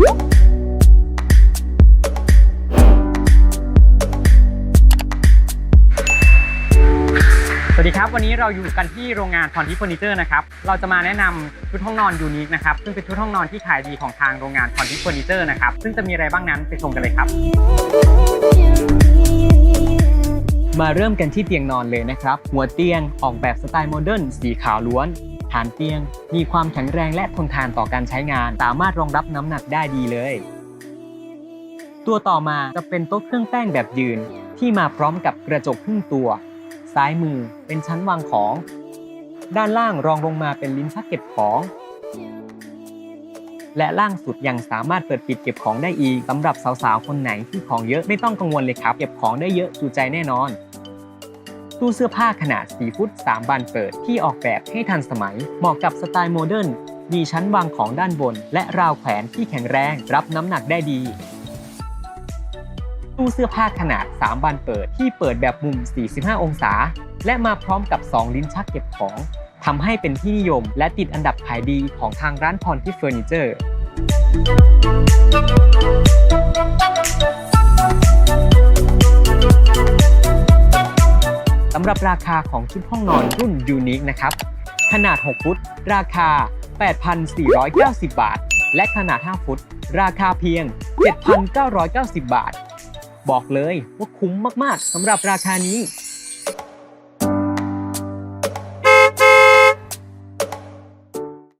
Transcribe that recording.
สวัสดีครับ วันนี้เราอยู่กันที่โรงงานพรทิพย์เฟอร์นิเจอร์นะครับ เราจะมาแนะนำชุดห้องนอนยูนิคนะครับ ซึ่งเป็นชุดห้องนอนที่ขายดีของทางโรงงานพรทิพย์เฟอร์นิเจอร์นะครับ ซึ่งจะมีอะไรบ้างนั้นไปชมกันเลยครับ มาเริ่มกันที่เตียงนอนเลยนะครับ หัวเตียงออกแบบสไตล์โมเดิร์นสีขาวล้วน ฐานเตียง มีความแข็งแรงและทนทานต่อการใช้งาน สามารถรองรับน้ำหนักได้ดีเลย ตัวต่อมาจะเป็นโต๊ะเครื่องแป้งแบบยืน ที่มาพร้อมกับกระจกครึ่งตัว ซ้ายมือเป็นชั้นวางของ ด้านล่างรองลงมาเป็นลิ้นชักเก็บของ และล่างสุดยังสามารถเปิดปิดเก็บของได้อีกสำหรับสาวๆคนไหนที่ของเยอะไม่ต้องกังวลเลยครับ เก็บของได้เยอะจูใจแน่นอน ตู้เสื้อผ้าขนาด 4 ฟุต 3 บานเปิดที่ออกแบบให้ทันสมัย เหมาะกับสไตล์โมเดิร์น มีชั้นวางของด้านบน และราวแขวนที่แข็งแรง รับน้ำหนักได้ดี ตู้เสื้อผ้าขนาด 3 บานเปิดที่เปิดแบบมุม 45 องศา และมาพร้อมกับ 2 ลิ้นชักเก็บของทำให้เป็นที่นิยม และติดอันดับขายดีของทางร้านพรที่เฟอร์นิเจอร์ำหรับราคาของชุดห้องนอนรุ่นยูนิคนะครับ ขนาด 6 ฟุต ราคา 8,490 บาท และขนาด 5 ฟุต ราคาเพียง 7,990 บาท บอกเลยว่าคุ้มมาก ๆสำหรับราคานี้